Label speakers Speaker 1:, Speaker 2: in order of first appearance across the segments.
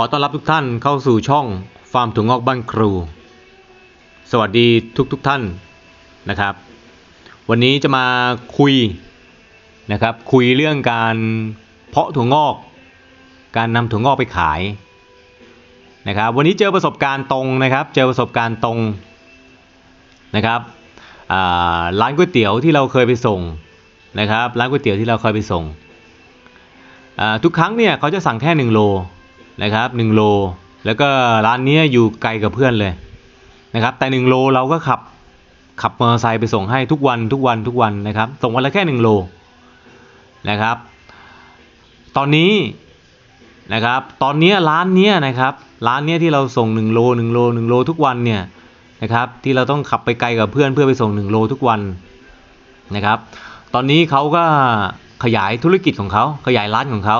Speaker 1: อต้อนรับทุกท่านเข้าสู่ช่องฟาร์มถั่วงอกบ้านครู สวัสดีทุกทุกๆท่านนะครับ วันนี้จะมาคุยนะครับ คุยเรื่องการเพาะถั่วงอก การนำถั่วงอกไปขายนะครับ วันนี้เจอประสบการณ์ตรงนะครับ เจอประสบการณ์ตรงนะครับร้านก๋วยเตี๋ยวที่เราเคยไปส่งนะครับ ร้านก๋วยเตี๋ยวที่เราเคยไปส่งทุกครั้งเนี่ยเขาจะสั่งแค่1โล นะครับ1โลแล้วก็ร้านนี้อยู่ไกลกับเพื่อนเลยนะครับแต่1โลเราก็ขับขับมอเตอร์ไซค์ไปส่งให้ทุกวันทุกวันทุกวันนะครับส่งวันละแค่ 1 โลนะครับ ตอนนี้นะครับตอนนี้ร้านนี้นะครับร้านนี้ที่เราส่ง 1 โล 1 โล 1 โลทุกวันเนี่ยนะครับที่เราต้องขับไปไกลกับเพื่อนเพื่อไปส่ง 1 โลทุกวันนะครับ ตอนนี้เขาก็ขยายธุรกิจของเขาขยายร้านของเขา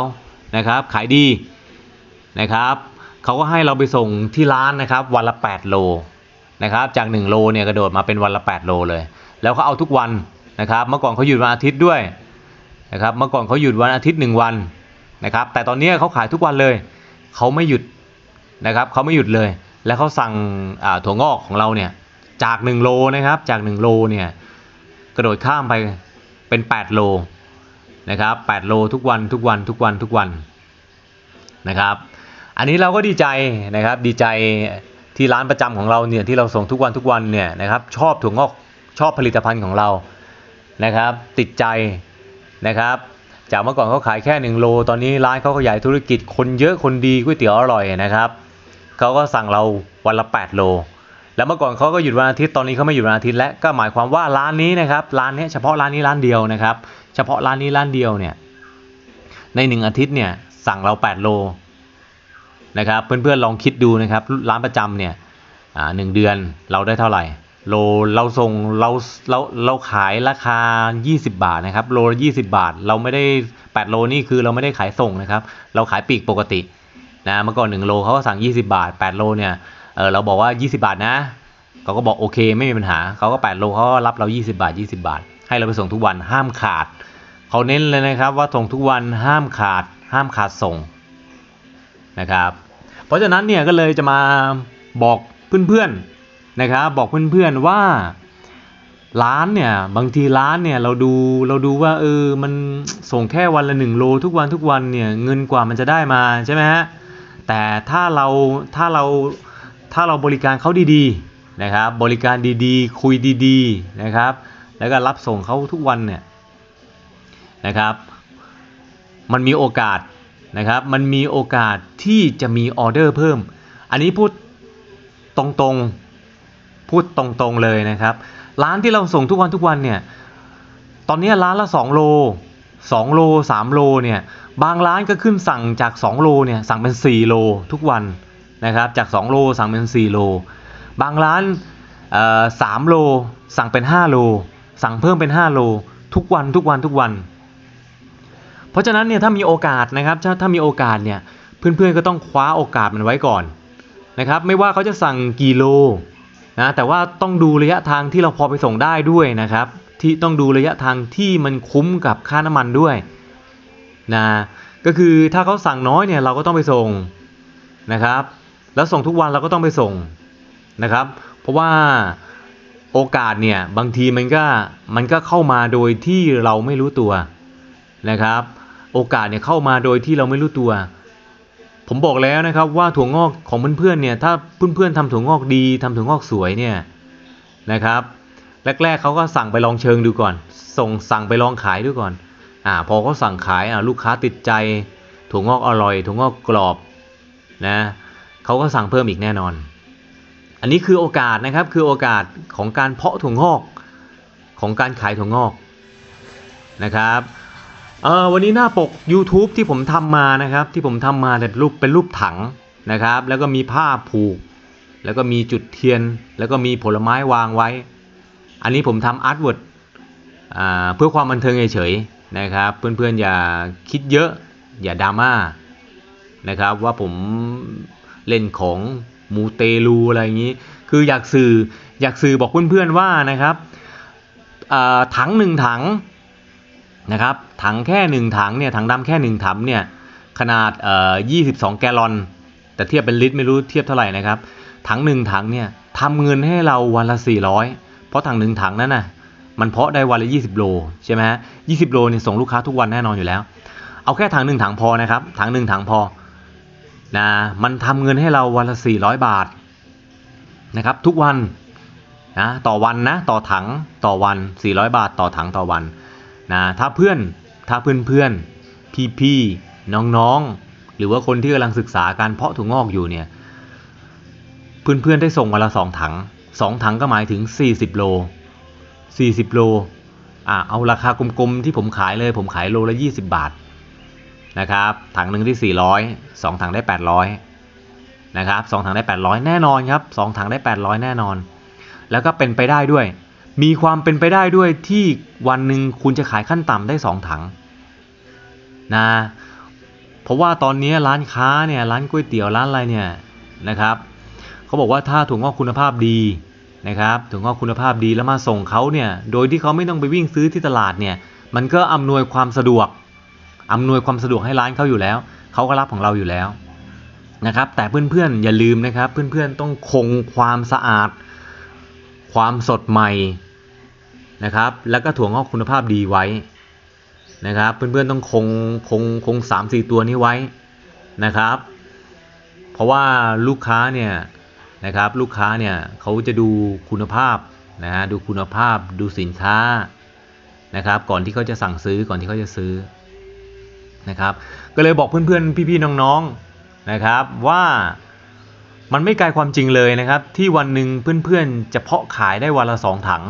Speaker 1: นะครับ ขายดี นะครับเขาก็ให้เราไปส่งที่ร้านนะครับวันละ 8 โลนะครับจาก 1 โลเนี่ยกระโดดมาเป็นวันละ 8 โลเลย แล้วเขาเอาทุกวันนะครับเมื่อก่อนเขาหยุดวันอาทิตย์ด้วยนะครับเมื่อก่อนเขาหยุดวันอาทิตย์ 1 วันนะครับแต่ตอนนี้เขาขายทุกวันเลยเขาไม่หยุดนะครับเขาไม่หยุดเลย แล้วเขาสั่งถั่วงอกของเราเนี่ยจาก 1 โลนะครับจาก 1 โลเนี่ยกระโดดข้ามไปเป็น 8 โลนะครับ8โลทุกวันทุกวันทุกวันทุกวันนะครับ อันนี้เราก็ดีใจนะครับ ดีใจที่ร้านประจำของเราเนี่ยที่เราส่งทุกวันทุกวันเนี่ยนะครับชอบถั่วงอกชอบผลิตภัณฑ์ของเรานะครับ ติดใจนะครับ จากเมื่อก่อนเขาขายแค่ 1 โล ตอนนี้ร้านเขาขยายธุรกิจคนเยอะคนดีก๋วยเตี๋ยวอร่อยนะครับเขาก็สั่งเราวันละ 8 โล แล้วเมื่อก่อนเขาก็หยุดวันอาทิตย์ตอนนี้เขาไม่หยุดวันอาทิตย์และก็หมายความว่าร้านนี้นะครับร้านนี้เฉพาะร้านนี้ร้านเดียวนะครับ เฉพาะร้านนี้ร้านเดียวเนี่ยในหนึ่งอาทิตย์เนี่ยสั่งเรา 8 โล นะครับเพื่อนๆลองคิดดูนะครับร้านประจำเนี่ยหนึ่งเดือนเราได้เท่าไหร่โลเราส่งเราเราเราขายราคา 20 บาทนะครับโลละ20 บาท เราไม่ได้ 8 โลนี่คือเราไม่ได้ขายส่งนะครับ เราขายปีกปกตินะเมื่อก่อน1โลเขาก็สั่ง 20 บาท 8 โลเนี่ยเออเราบอกว่า 20 บาทนะเขาก็บอกโอเคไม่มีปัญหาเขาก็ 8 โลเขาก็รับเรา 20 บาท 20 บาท ให้เราไปส่งทุกวันห้ามขาดเขาเน้นเลยนะครับว่าส่งทุกวันห้ามขาดห้ามขาดส่ง นะครับ เพราะฉะนั้นเนี่ยก็เลยจะมาบอกเพื่อนๆนะครับบอกเพื่อนๆว่าร้านเนี่ยบางทีร้านเนี่ยเราดูเราดูว่าเออมันส่งแค่วันละหนึ่งโลทุกวันทุกวันเนี่ยเงินกว่ามันจะได้มาใช่ไหมฮะแต่ถ้าเราถ้าเราถ้าเราบริการเขาดีๆนะครับบริการดีๆ คุยดีๆนะครับแล้วก็รับส่งเขาทุกวันเนี่ยนะครับมันมีโอกาส นะครับมันมีโอกาสที่จะมีออเดอร์เพิ่ม อันนี้พูดตรงๆพูดตรงๆเลยนะครับ ร้านที่เราส่งทุกวันทุกวันเนี่ยตอนนี้ร้านละ 2 โล 2 โล 3 โลเนี่ยบางร้านก็ขึ้นสั่งจาก 2 โลเนี่ยสั่งเป็น 4 โลทุกวันนะครับจาก 2 โลสั่งเป็น 4 โล บางร้านเอ่อ3โลสั่งเป็น 5 โล สั่งเพิ่มเป็น 5 โล ทุกวันทุกวันทุกวัน เพราะฉะนั้นเนี่ยถ้ามีโอกาสนะครับถ้าถ้ามีโอกาสเนี่ยเพื่อนๆก็ต้องคว้าโอกาสมันไว้ก่อนนะครับไม่ว่าเขาจะสั่งกี่โลนะแต่ว่าต้องดูระยะทางที่เราพอไปส่งได้ด้วยนะครับ ที่ต้องดูระยะทางที่มันคุ้มกับค่าน้ำมันด้วยนะก็คือถ้าเขาสั่งน้อยเนี่ยเราก็ต้องไปส่งนะครับ แล้วส่งทุกวันเราก็ต้องไปส่งนะครับ เพราะว่าโอกาสเนี่ยบางทีมันก็มันก็เข้ามาโดยที่เราไม่รู้ตัวนะครับ โอกาสเนี่ยเข้ามาโดยที่เราไม่รู้ตัว ผมบอกแล้วนะครับว่าถั่วงอกของเพื่อนๆเนี่ยถ้าเพื่อนๆทำถั่วงอกดีทำถั่วงอกสวยเนี่ยนะครับแรกๆเขาก็สั่งไปลองเชิงดูก่อน ส่งสั่งไปลองขายดูก่อนอ่าพอเขาสั่งขายอ่าลูกค้าติดใจถั่วงอกอร่อยถั่วงอกกรอบนะเขาก็สั่งเพิ่มอีกแน่นอน อันนี้คือโอกาสนะครับคือโอกาสของการเพาะถั่วงอกของการขายถั่วงอกนะครับ เออวันนี้หน้าปก YouTube ที่ผมทำมานะครับ ที่ผมทำมาเป็นรูปเป็นรูปถังนะครับ แล้วก็มีผ้าผูก แล้วก็มีจุดเทียน แล้วก็มีผลไม้วางไว้ อันนี้ผมทำอาร์ตเวิร์ดเพื่อความบันเทิงเฉยๆนะครับ เพื่อนๆอย่าคิดเยอะอย่าดราม่านะครับว่าผมเล่นของมูเตลูอะไรอย่างนี้ คืออยากสื่ออยากสื่อบอกเพื่อนๆว่านะครับถังหนึ่งถัง นะครับถังแค่หนึ่งถังเนี่ยถังดำแค่หนึ่งถังเนี่ยขนาดเอ่อ22 แกลลอน แต่เทียบเป็นลิตรไม่รู้เทียบเท่าไหร่นะครับถังหนึ่งถังเนี่ยทำเงินให้เราวันละ 400 เพราะถังหนึ่งถังนั้นน่ะมันเพาะได้วันละ 20 โลใช่ไหมฮะ20โลเนี่ยส่งลูกค้าทุกวันแน่นอนอยู่แล้ว เอาแค่ถังหนึ่งถังพอนะครับถังหนึ่งถังพอนะมันทำเงินให้เราวันละ 400 บาทนะครับทุกวันนะต่อวันนะต่อถังต่อวัน 400 บาทต่อถังต่อวัน นะถ้าเพื่อนถ้าเพื่อนเพื่อนพี่พี่น้องน้องหรือว่าคนที่กำลังศึกษาการเพาะถั่วงอกอยู่เนี่ยเพื่อนเพื่อนได้ส่งวันละสองถังสองถังก็หมายถึง 40 โล 40 โลอะเอาราคากลมๆที่ผมขายเลยผมขายโลละ 20 บาทนะครับถังหนึ่งที่ 400 2ถังได้ 800นะครับ2ถังได้ 800 แน่นอนครับ2ถังได้ 800 แน่นอน แล้วก็เป็นไปได้ด้วย มีความเป็นไปได้ด้วยที่วันหนึ่งคุณจะขายขั้นต่ำได้ 2 ถังนะเพราะว่าตอนนี้ร้านค้าเนี่ยร้านก๋วยเตี๋ยวร้านอะไรเนี่ยนะครับเขาบอกว่าถ้าถุงงอกคุณภาพดีนะครับถุงงอกคุณภาพดีแล้วมาส่งเขาเนี่ยโดยที่เขาไม่ต้องไปวิ่งซื้อที่ตลาดเนี่ยมันก็อำนวยความสะดวกอำนวยความสะดวกให้ร้านเขาอยู่แล้วเขาก็รับของเราอยู่แล้วนะครับแต่เพื่อนๆอย่าลืมนะครับเพื่อนๆต้องคงความสะอาด ความสดใหม่นะครับ แล้วก็ถั่วงอกคุณภาพดีไว้นะครับ เพื่อนๆต้องคงคงคงสามสี่ตัวนี้ไว้นะครับ เพราะว่าลูกค้าเนี่ยนะครับลูกค้าเนี่ยเขาจะดูคุณภาพนะฮะดูคุณภาพดูสินค้านะครับ ก่อนที่เขาจะสั่งซื้อก่อนที่เขาจะซื้อนะครับ ก็เลยบอกเพื่อนๆพี่ๆน้องๆนะครับว่า มันไม่ไกลความจริงเลยนะครับ ที่วันหนึ่งเพื่อนๆ จะเพาะขายได้วันละ 2 ถัง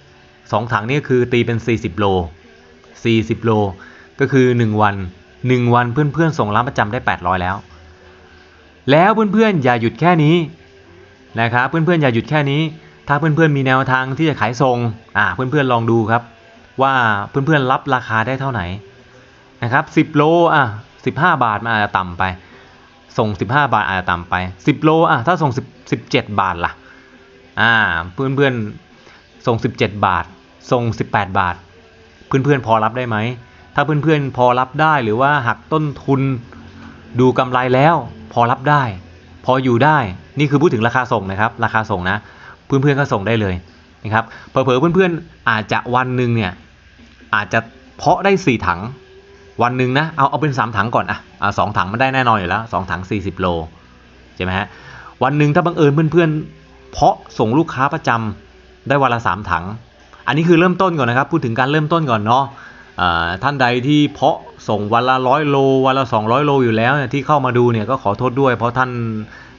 Speaker 1: 2 ถังนี่คือตีเป็น 40 โล 40 โล ก็คือ 1 วัน 1 วันเพื่อนๆ ส่งร้านประจำได้ 800 แล้ว แล้วเพื่อนๆ อย่าหยุดแค่นี้นะครับเพื่อนๆ อย่าหยุดแค่นี้ ถ้าเพื่อนๆ มีแนวทางที่จะขายส่งอ่าเพื่อนๆ ลองดูครับ ว่าเพื่อนๆ รับราคาได้เท่าไหร่นะครับ 10 โลอะ15 บาทมันอาจจะต่ำไป ส่ง 15 บาทอาจจะต่ำไป 10 โลอะถ้าส่ง10 17 บาทล่ะอ่าเพื่อนเพื่อนๆส่ง 17 บาท ส่ง 18 บาท เพื่อนเพื่อนๆพอรับได้ไหมถ้าเพื่อนเพื่อนๆพอรับได้หรือว่าหักต้นทุนดูกำไรแล้ว พอรับได้ พออยู่ได้นี่คือพูดถึงราคาส่งนะครับ ราคาส่งนะเพื่อนเพื่อนๆก็ส่งได้เลยนะครับเผลอๆเพื่อนๆอาจจะวันหนึ่งเนี่ยอาจจะเพาะได้ 4 ถัง วันหนึ่งนะเอาเอาเป็น 3 ถังก่อนอะอ่าสองถังมันได้แน่นอนอยู่แล้ว 2 ถัง 40 โลใช่ไหมฮะวันหนึ่งถ้าบังเอิญเพื่อนๆ เพาะส่งลูกค้าประจำได้วันละ 3 ถัง อันนี้คือเริ่มต้นก่อนนะครับ พูดถึงการเริ่มต้นก่อนเนาะท่านใดที่เพาะส่งวันละร้อยโลวันละ 200 โลอยู่แล้วเนี่ยที่เข้ามาดูเนี่ยก็ขอโทษด้วย เพราะท่าน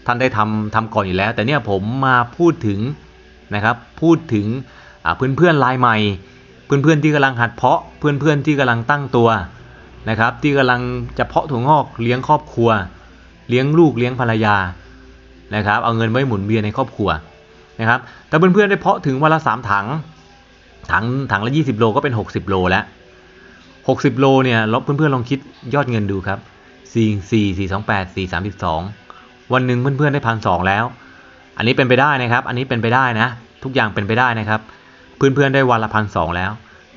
Speaker 1: ท่านได้ทำทำก่อนอยู่แล้ว แต่เนี่ยผมมาพูดถึงนะครับพูดถึงอ่าเพื่อนๆรายใหม่ เพื่อนๆที่กำลังหัดเพาะเพื่อนๆที่กำลังตั้งตัว นะครับ ที่กำลังจะเพาะถั่วงอกเลี้ยงครอบครัว เลี้ยงลูกเลี้ยงภรรยานะครับ เอาเงินไว้หมุนเวียนในครอบครัวนะครับแต่เพื่อนๆได้เพาะถึงวันละ3ถังถังถังละ 20 โลก็เป็น 60 โลแล้ว 60 โลเนี่ยลบเพื่อนๆลองคิดยอดเงินดูครับ4 4 4 2 8 4 32 วันหนึ่งเพื่อนๆได้พันสองแล้ว อันนี้เป็นไปได้นะครับ อันนี้เป็นไปได้นะ ทุกอย่างเป็นไปได้นะครับ เพื่อนๆได้วันละพันสองแล้ว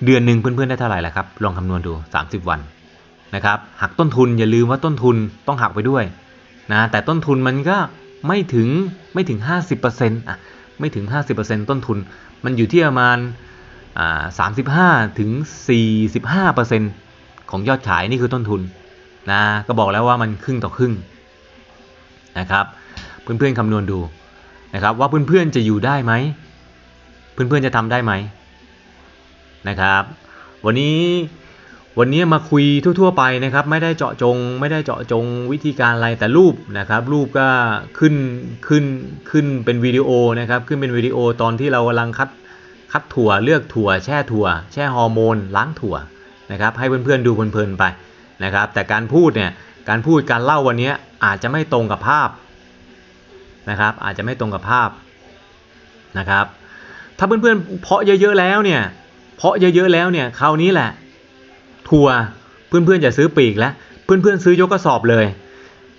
Speaker 1: เดือนหนึ่งเพื่อนๆได้เท่าไหร่ละครับ ลองคำนวณดู 30 วัน นะครับหักต้นทุนอย่าลืมว่าต้นทุนต้องหักไปด้วยนะแต่ต้นทุนมันก็ไม่ถึงไม่ถึง 50%อะไม่ถึง 50%ต้นทุน มันอยู่ที่ประมาณอ่า35ถึง45%ของยอดขายนี่คือต้นทุนนะก็บอกแล้วว่ามันครึ่งต่อครึ่งนะครับ เพื่อนๆคำนวณดูนะครับ ว่าเพื่อนๆจะอยู่ได้ไหมเพื่อนๆจะทำได้ไหมนะครับ วันนี้ วันนี้มาคุยทั่ว ๆ ไปนะครับ ไม่ได้เจาะจง ไม่ได้เจาะจงวิธีการอะไรแต่รูปนะครับ รูปก็ขึ้นขึ้นขึ้นเป็นวิดีโอนะครับ ขึ้นเป็นวิดีโอตอนที่เรากำลังคัดคัดถั่วเลือกถั่ว แช่ถั่ว แช่ฮอร์โมนล้างถั่วนะครับให้เพื่อนๆดูเพลินๆไปนะครับ แต่การพูดเนี่ยการพูดการเล่าวันนี้อาจจะไม่ตรงกับภาพนะครับ อาจจะไม่ตรงกับภาพนะครับ ถ้าเพื่อนๆเพาะเยอะๆแล้วเนี่ยเพาะเยอะๆแล้วเนี่ยคราวนี้แหละ ถั่วเพื่อนๆอย่าซื้อปีกแล้วเพื่อนๆซื้อยกกระสอบเลย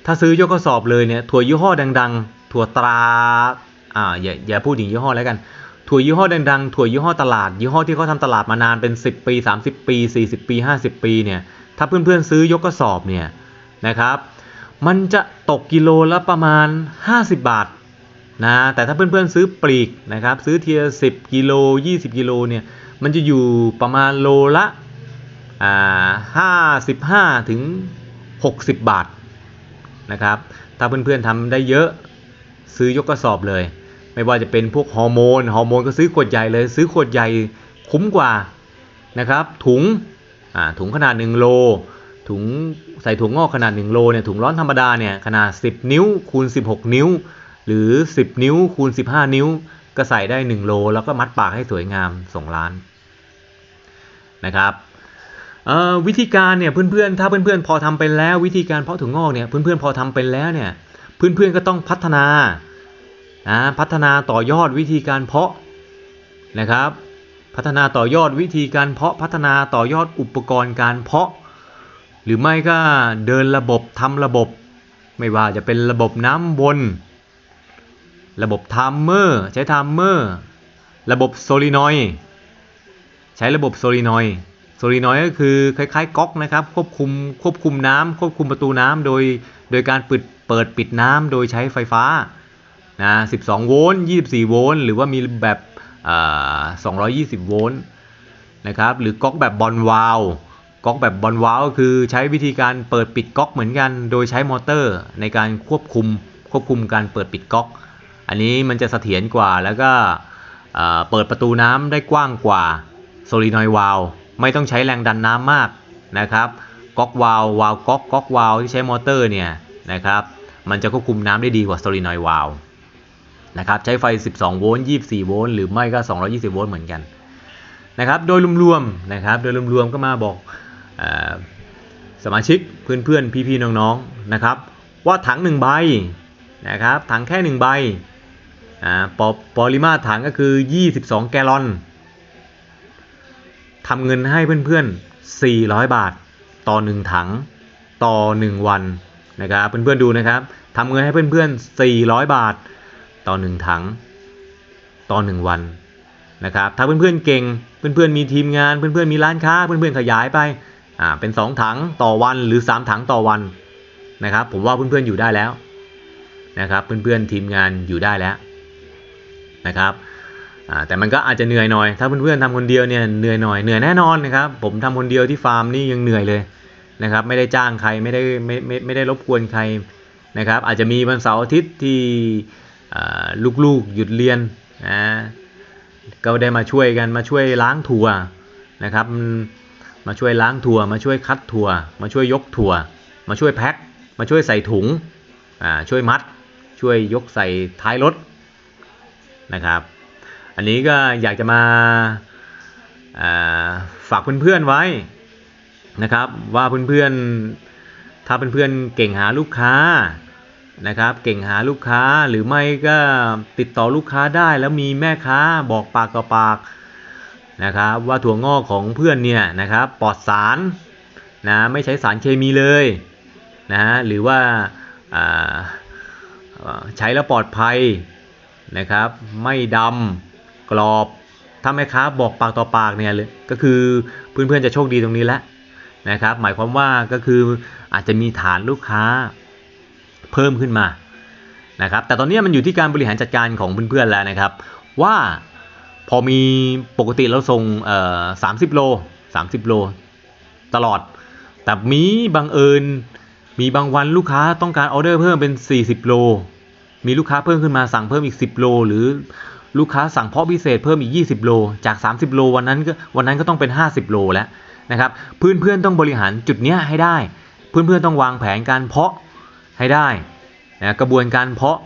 Speaker 1: ถ้าซื้อยกกระสอบเลยเนี่ยถั่วยี่ห้อดัง ๆ ถั่วตราอ่าอย่าอย่าพูดถึงยี่ห้อแล้วกัน ถั่วยี่ห้อดังๆถั่วยี่ห้อตลาด ยี่ห้อที่เขาทำตลาดมานานเป็น 10 ปี 30 ปี 40 ปี 50 ปีเนี่ยถ้าเพื่อนๆซื้อยกกระสอบเนี่ยนะครับ มันจะตกกิโลละประมาณ 50 บาทนะแต่ถ้าเพื่อนๆซื้อปลีกนะครับซื้อเทียสิบกิโล 20 กิโลเนี่ยมันจะอยู่ประมาณโลละ อ่า55ถึง 60 บาทนะครับ ถ้าเพื่อนๆทำได้เยอะซื้อยกกระสอบเลย ไม่ว่าจะเป็นพวกฮอร์โมนฮอร์โมนก็ซื้อขวดใหญ่เลย ซื้อขวดใหญ่คุ้มกว่านะครับถุงอ่าถุงขนาด 1 โล ถุงใส่ถุงงอกขนาด 1 โลเนี่ยถุงร้อนธรรมดาเนี่ยขนาด 10 นิ้วคูณ 16 นิ้ว หรือ 10 นิ้วคูณ 15 นิ้ว ก็ใส่ได้ 1 โล แล้วก็มัดปากให้สวยงามส่งร้านนะครับ วิธีการเนี่ยเพื่อนๆ ถ้าเพื่อนๆ พอทำเป็นแล้ว วิธีการเพาะถุงงอกเนี่ยเพื่อนๆ พอทำเป็นแล้วเนี่ยเพื่อนๆ ก็ต้องพัฒนานะพัฒนาต่อยอดวิธีการเพาะนะครับ พัฒนาต่อยอดวิธีการเพาะพัฒนาต่อยอดอุปกรณ์การเพาะ หรือไม่ก็เดินระบบทำระบบ ไม่ว่าจะเป็นระบบน้ำวนระบบไทม์เมอร์ใช้ไทม์เมอร์ระบบโซลินอยใช้ระบบโซลินอย โซลินอยก็คือคล้ายๆก๊อกนะครับควบคุมควบคุมน้ำควบคุมประตูน้ำโดยโดยการเปิดเปิดปิดน้ำโดยใช้ไฟฟ้านะ12 โวลต์ 24 โวลต์ หรือว่ามีแบบอ่า220 โวลต์นะครับหรือก๊อกแบบบอลวาลก๊อกแบบบอลวาลก็คือใช้วิธีการเปิดปิดก๊อกเหมือนกัน โดยใช้มอเตอร์ในการควบคุมควบคุมการเปิดปิดก๊อก อันนี้มันจะเสถียรกว่าแล้วก็เอ่อเปิดประตูน้ำได้กว้างกว่าโซลินอยวาล ไม่ต้องใช้แรงดันน้ำมากนะครับก๊อกวาลวาลก๊อกก๊อกวาลที่ใช้มอเตอร์เนี่ยนะครับมันจะควบคุมน้ำได้ดีกว่าสโซลินอยวาลนะครับใช้ไฟ 12 โวลต์ 24 โวลต์หรือไม่ก็ 220 โวลต์เหมือนกันนะครับโดยรวมๆนะครับโดยรวมๆก็มาบอกอสมาชิกเพื่อนๆพี่ๆน้องๆนะครับว่าถังหนึ่งใบนะครับถังแค่หนึ่งใบอ่าปอปริมาตรถังก็คือ 22 แกลลอน ทำเงินให้เพื่อนๆ 400 บาท ต่อ 1 ถัง ต่อ 1 วันนะครับเพื่อนๆดูนะครับทำเงินให้เพื่อนๆ 400 บาท ต่อ 1 ถัง ต่อ 1 วันนะครับถ้าเพื่อนๆเก่งเพื่อนๆมีทีมงานเพื่อนๆมีร้านค้าเพื่อนๆขยายไปอ่าเป็น 2 ถังต่อวันหรือ 3 ถังต่อวันนะครับผมว่าเพื่อนๆอยู่ได้แล้วนะครับเพื่อนๆทีมงานอยู่ได้แล้วนะครับ แต่มันก็อาจจะเหนื่อยหน่อย ถ้าเพื่อนๆทำคนเดียวเนี่ยเหนื่อยหน่อยเหนื่อยแน่นอนนะครับ ผมทำคนเดียวที่ฟาร์มนี่ยังเหนื่อยเลยนะครับ ไม่ได้จ้างใครไม่ได้ไม่ไม่ไม่ได้รบกวนใครนะครับ อาจจะมีวันเสาร์อาทิตย์ที่ลูกๆหยุดเรียนนะก็ได้มาช่วยกันมาช่วยล้างถั่วนะครับ มาช่วยล้างถั่ว มาช่วยคัดถั่ว มาช่วยยกถั่ว มาช่วยแพ็คมาช่วยใส่ถุงอ่าช่วยมัด ช่วยยกใส่ท้ายรถนะครับ อันนี้ก็อยากจะมาฝากเพื่อนๆไว้นะครับ ว่าเพื่อนๆถ้าเพื่อนๆเก่งหาลูกค้านะครับ เก่งหาลูกค้าหรือไม่ก็ติดต่อลูกค้าได้แล้วมีแม่ค้าบอกปากต่อปากนะครับว่าถั่วงอกของเพื่อนเนี่ยนะครับปลอดสารนะไม่ใช้สารเคมีเลยนะหรือว่าใช้แล้วปลอดภัยนะครับ ไม่ดำ กรอบ ถ้าแม่ค้าบอกปากต่อปากเนี่ยเลยก็คือเพื่อนๆจะโชคดีตรงนี้แล้วนะครับ หมายความว่าก็คืออาจจะมีฐานลูกค้าเพิ่มขึ้นมานะครับแต่ตอนนี้มันอยู่ที่การบริหารจัดการของเพื่อนๆแล้วนะครับ ว่าพอมีปกติเราส่งสามสิบโลสามสิบโล ตลอด แต่มีบางเอิญมีบางวันลูกค้าต้องการออเดอร์เพิ่มเป็น 40 โล มีลูกค้าเพิ่มขึ้นมาสั่งเพิ่มอีก 10 โล หรือ ลูกค้าสั่งเพาะพิเศษเพิ่มอีก 20 โล จาก 30 โลวันนั้นก็วันนั้นก็ต้องเป็น 50 โลแล้วนะครับเพื่อนเพื่อนต้องบริหารจุดเนี้ยให้ได้ เพื่อนเพื่อนต้องวางแผนการเพาะให้ได้นะกระบวนการเพาะ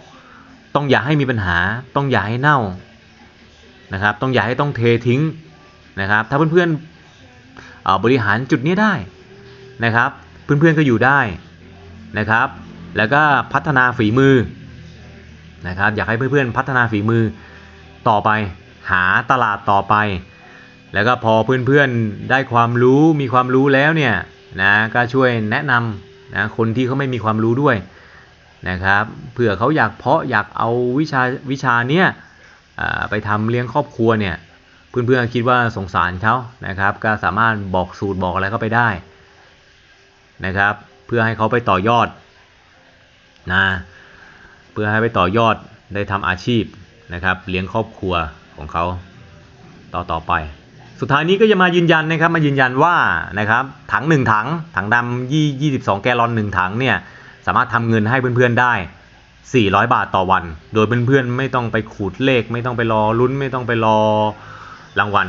Speaker 1: ต้องอย่าให้มีปัญหา ต้องอย่าให้เน่านะครับ ต้องอย่าให้ต้องเททิ้งนะครับ ถ้าเพื่อนเพื่อนบริหารจุดนี้ได้นะครับ เพื่อนเพื่อนก็อยู่ได้นะครับ แล้วก็พัฒนาฝีมือนะครับ อยากให้เพื่อนๆพัฒนาฝีมือ ต่อไป หาตลาดต่อไป แล้วก็พอเพื่อนๆได้ความรู้มีความรู้แล้วเนี่ยนะก็ช่วยแนะนำนะคนที่เขาไม่มีความรู้ด้วยนะครับเผื่อเขาอยากเพาะอยากเอาวิชาวิชาเนี้ยไปทำเลี้ยงครอบครัวเนี่ยเพื่อนๆคิดว่าสงสารเขานะครับ ก็สามารถบอกสูตรบอกอะไรเขาไปได้นะครับ เพื่อให้เขาไปต่อยอดนะเพื่อให้ไปต่อยอดได้ทำอาชีพ นะครับเลี้ยงครอบครัวของเขาต่อต่อไป สุดท้ายนี้ก็จะมายืนยันนะครับมายืนยันว่านะครับถังหนึ่งถังถังดำยี่ยี่สิบสองแกลลอนหนึ่งถังเนี่ยสามารถทำเงินให้เพื่อนๆได้ 400 บาทต่อวัน โดยเพื่อนๆไม่ต้องไปขูดเลข ไม่ต้องไปรอลุ้นไม่ต้องไปรอรางวัล